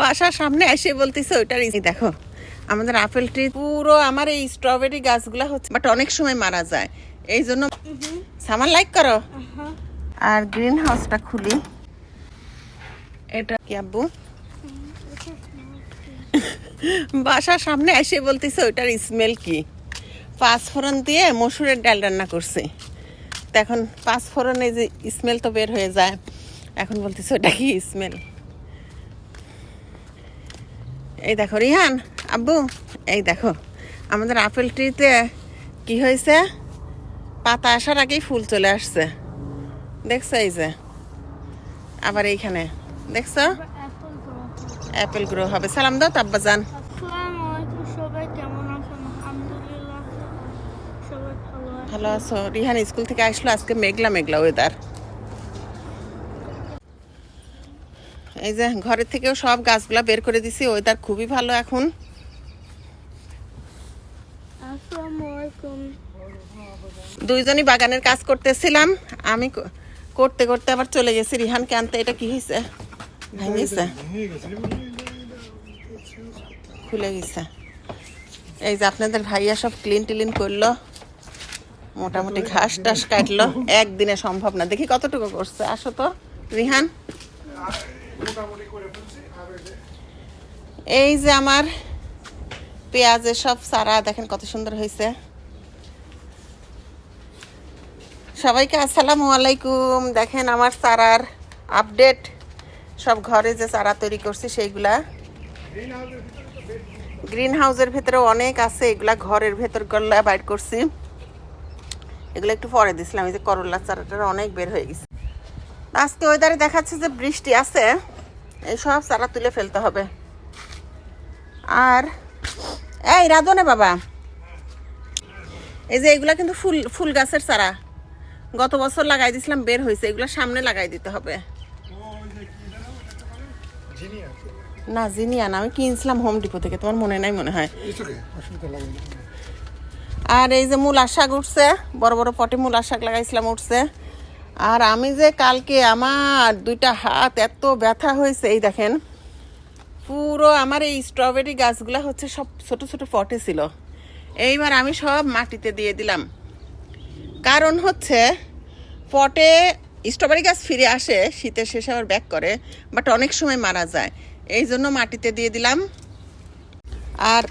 বাসার সামনে এসে বলতেছে, ওইটার এই দেখো, আমাদের আপেল ট্রি পুরো আমার এই স্ট্রবেরি গাছগুলো হচ্ছে বাট অনেক সময় মারা যায়। এই জন্য সামান লাইক করো। আর গ্রিন হাউসটা খুলি। এটা কি আব্বু? বাসার সামনে এসে বলতেছে, ওইটার স্মেল কি? পাঁচফোড়ন দিয়ে মসুরের ডাল রান্না করছে। তো এখন পাঁচফোড়নে যে স্মেল তো বের হয়ে যায়। এখন বলতেছে ওটা কি স্মেল এই দেখো রিহান আব্বু এই দেখো আমাদের আপেল ট্রিতে কি হয়েছে? পাতা আসার আগেই ফুল চলে আসছে। দেখছ এই যে? আবার এইখানে দেখছ? অ্যাপেল গ্রো হবে। সালাম দাও ভালো আছে। ভালো আছো। রিহান স্কুল থেকে আসলো আজকে মেঘলা মেঘলা ওয়েদার এই যে ঘরের থেকেও সব গাছগুলা বের করে দিছি ওয়েদার খুবই ভালো এখন। দুইজনই বাগানের কাজ করতেছিলাম আমি করতে করতে আবার চলে গেছি। রিহানকে আনতে এটা কি হয়েছে ভেঙেছে? খুলে গেছে। এই যে আপনাদের ভাইয়া সব ক্লিন টিলিন করল মোটামুটি ঘাস টাস কাটলো। একদিনে সম্ভব না। দেখি কতটুকু করছে। আসো তো রিহান। এই যে আমার পেঁয়াজের সব সারা দেখেন কত সুন্দর হয়েছে। সবাইকে আসসালামু আলাইকুম। দেখেন আমার চারার আপডেট। সব ঘরে যে চারা তৈরি করছি, সেইগুলা। গ্রিন হাউসের ভেতরে অনেক আছে, এগুলা ঘরের ভেতর গল্লা বাইর করছি। এগুলো একটু পরে দিছিলাম, এই যে করলা চারাটা অনেক বের হয়ে গেছে। আজকে ওয়েদারে দেখাচ্ছে যে বৃষ্টি আছে। এই সব চারা তুলে ফেলতে হবে। আর, এই রাধনে বাবা। এই যে এগুলা কিন্তু ফুল ফুল গাছের চারা। গত বছর লাগাই দিছিলাম, বের হয়েছে এগুলো সামনে লাগাই দিতে হবে। না, জিনিয়া না। আমি কিনছিলাম হোম ডিপো থেকে। তোমার মনে নাই মনে হয়? আর এই যে মূলা শাক উঠছে। বড় বড় পটে মূলা শাক লাগাইছিলাম, উঠছে। আর আমি যে কালকে আমার দুইটা হাত এত ব্যথা হয়েছে, এই দেখেন, পুরো আমার এই স্ট্রবেরি গাছগুলা হচ্ছে সব ছোট ছোট পটে ছিল। এইবার আমি সব মাটিতে দিয়ে দিলাম। কারণ হচ্ছে, পটে স্ট্রবেরি গাছ ফিরে আসে, শীতের শেষে আবার ব্যাক করে বাট অনেক সময় মারা যায়। এই জন্য মাটিতে দিয়ে দিলাম। আর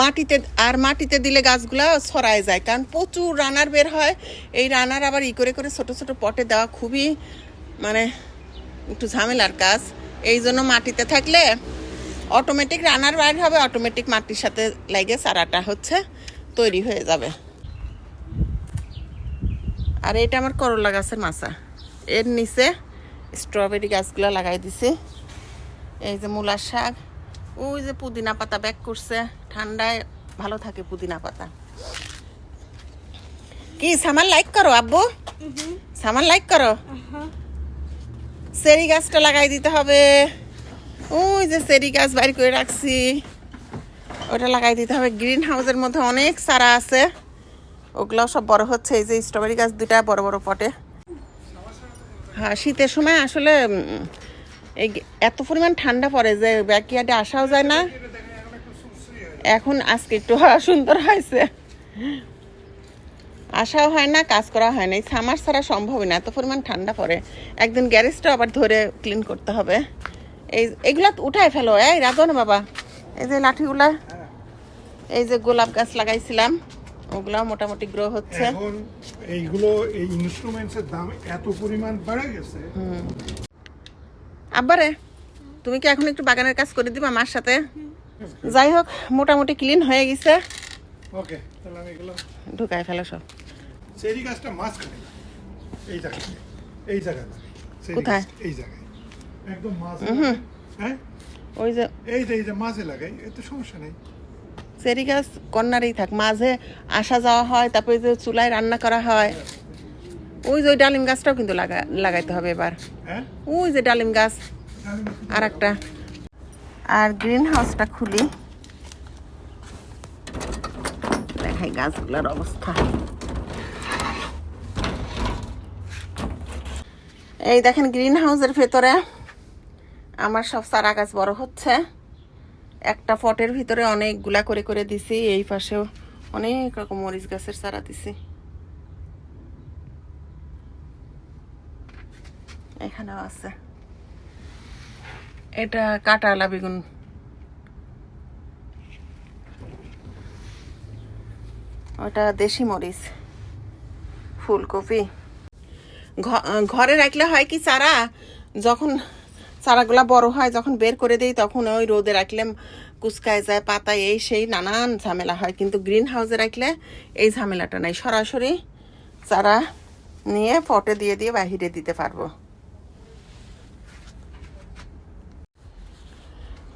মাটিতে, আর মাটিতে দিলে গাছগুলা ছড়ায় যায়। কারণ প্রচুর রানার বের হয়। এই রানার আবার ই করে করে ছোট ছোট পটে দেওয়া খুবই মানে একটু ঝামেলার কাজ। এই জন্য মাটিতে থাকলে অটোমেটিক রানার বাইর হবে অটোমেটিক মাটির সাথে লাগে চারাটা হচ্ছে তৈরি হয়ে যাবে। আর এটা আমার করলা গাছের মাচা। এর নিচে স্ট্রবেরি গাছগুলো লাগাই দিছি। এই যে মূলার শাক। ওই যে পুদিনা পাতা ব্যাক করছে, ঠান্ডায় ভালো থাকে পুদিনা পাতা। কি, সামান লাইক করো আব্বু? সামান লাইক করো? চেরি গাছটা লাগাই দিতে হবে। ওই যে চেরি গাছ বাইর করে রাখছি। ওটা লাগাই দিতে হবে। গ্রিন হাউসের মধ্যে অনেক সারা আছে। ওগুলো সব বড় হচ্ছে। এই যে স্ট্রবেরি গাছ দুটা বড় বড় পটে। হ্যাঁ শীতের সময় আসলে এই এত পরিমাণ ঠান্ডা পড়ে যে ব্যাকইয়ার্ডে আসাও যায় না। এখন আজকে একটু সুন্দর হয়েছে। আসাও হয় না কাজ করা হয় না। এই সামার ছাড়া সম্ভবই না এত পরিমাণ ঠান্ডা পড়ে। একদিন গ্যারেজটা আবার ধরে ক্লিন করতে হবে। এই এগুলা উঠায় ফেলো। এই রাধো না বাবা এই যে লাঠিগুলা এই যে গোলাপ গাছ লাগাইছিলাম ওগুলাও মোটামুটি গ্রো হচ্ছে। এইগুলো এই ইনস্ট্রুমেন্টস এর দাম এত পরিমাণ বেড়ে গেছে। আব্বারে তুমি কি এখন একটু বাগানের কাজ করে দিবা আমার সাথে? যাই হোক মোটামুটি ক্লিন হয়ে গেছে। ওকে তাহলে আমি এগুলো ঢুকায় ফেলো সব। চেরি গাছটা মাঝখানে এই জায়গায় এই জায়গায় কোথায়? এই জায়গায়। একদম মাঝে হ্যাঁ? ওই যে এই যে এই যে মাঝে লাগাই এতে সমস্যা নেই। চেরি গাছ কর্নারেই থাক মাঝে আসা যাওয়া হয় তারপরে যে চুলায় রান্না করা হয়। ওই যে ওই ডালিম গাছটাও কিন্তু লাগা লাগাইতে হবে এবার। হ্যাঁ? ওই যে ডালিম গাছ। আর একটা আর গ্রিন হাউসটা খুলি। দেখাই গাছগুলোর অবস্থা। এই দেখেন গ্রিন হাউসের ভেতরে আমার সব চারা গাছ বড় হচ্ছে। একটা পটের ভিতরে অনেকগুলা করে করে দিছি এই পাশেও অনেক রকম মরিচ গাছের চারা দিছি। এখানেও আছে। এটা কাটালা বেগুন। ওটা দেশি মরিচ, ফুলকপি। ঘরে রাখলে হয় কি চারা? যখন চারাগুলা বড় হয়, যখন বের করে দেই, তখন ওই রোদে রাখলে কুচকায় যায়, পাতায়, এই সেই নানান ঝামেলা হয়। কিন্তু গ্রিন হাউসে রাখলে এই ঝামেলাটা নাই। সরাসরি চারা নিয়ে পটে দিয়ে দিয়ে বাহিরে দিতে পারব।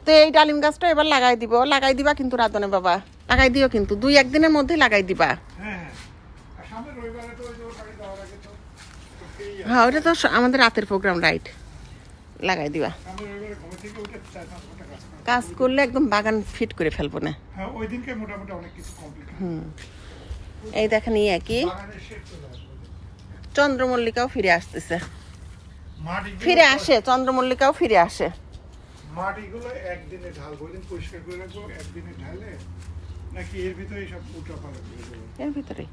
তো এই ডালিম গাছটা এবার লাগাই দিব। লাগাই দিবা কিন্তু রাধনে বাবা। লাগাই দিও কিন্তু। দুই একদিনের মধ্যে লাগাই দিবা। হ্যাঁ ওটা তো আমাদের রাতের প্রোগ্রাম রাইট লাগাই দিবা। কাজ করলে একদম বাগান ফিট করে ফেলব না। অনেক এই দেখেন ইয়ে কি চন্দ্রমল্লিকাও ফিরে আসতেছে। ফিরে আসে, চন্দ্রমল্লিকাও ফিরে আসে। মাটিগুলো একদিনে ঢালবো ওই দিন পরিষ্কার করে রাখব? একদিনে ঢালে? নাকি এর ভিতরে সব উল্টা পালা করে দেবো? এর ভিতরে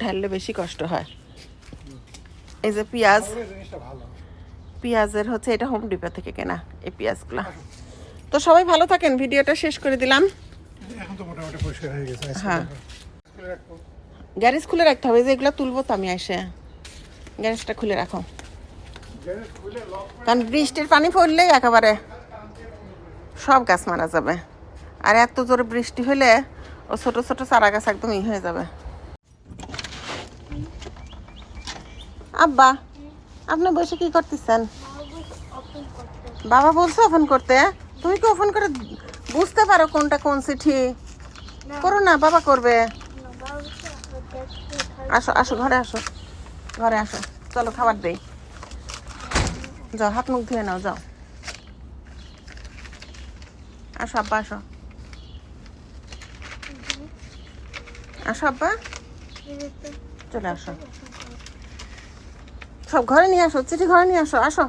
ঢাললে বেশি কষ্ট হয়। এই যে পেঁয়াজ পেঁয়াজের হচ্ছে এটা হোম ডিপো থেকে কেনা এই পেঁয়াজগুলো। তো সবাই ভালো থাকেন ভিডিওটা শেষ করে দিলাম। এখন তো মোটামুটি পরিষ্কার হয়ে গেছে হ্যাঁ। গ্যারেজ খুলে রাখতে হবে এই যে এগুলো তুলবো তো আমি এসে। গ্যারেজটা খুলে রাখো। কারণ বৃষ্টির পানি পড়লেই একেবারে সব গাছ মারা যাবে। আর এত জোরে বৃষ্টি হলে ও ছোট ছোট চারা গাছ একদম ই হয়ে যাবে। আব্বা, আপনি বসে কি করতেছেন? বাবা বলছো ওপেন করতে। তুমি কি ওপেন করে বুঝতে পারো কোনটা কোন চিঠি? করো না, বাবা করবে। আসো আসো, ঘরে আসো। ঘরে আসো। চলো, খাবার দেই। যাও, হাত মুখ ধুয়ে নাও, যাও। আসো, আব্বা, আসো। আসো, আব্বা। চলে আসো। সব ঘরে নিয়ে আসো, চিঠি ঘরে নিয়ে আসো আসো।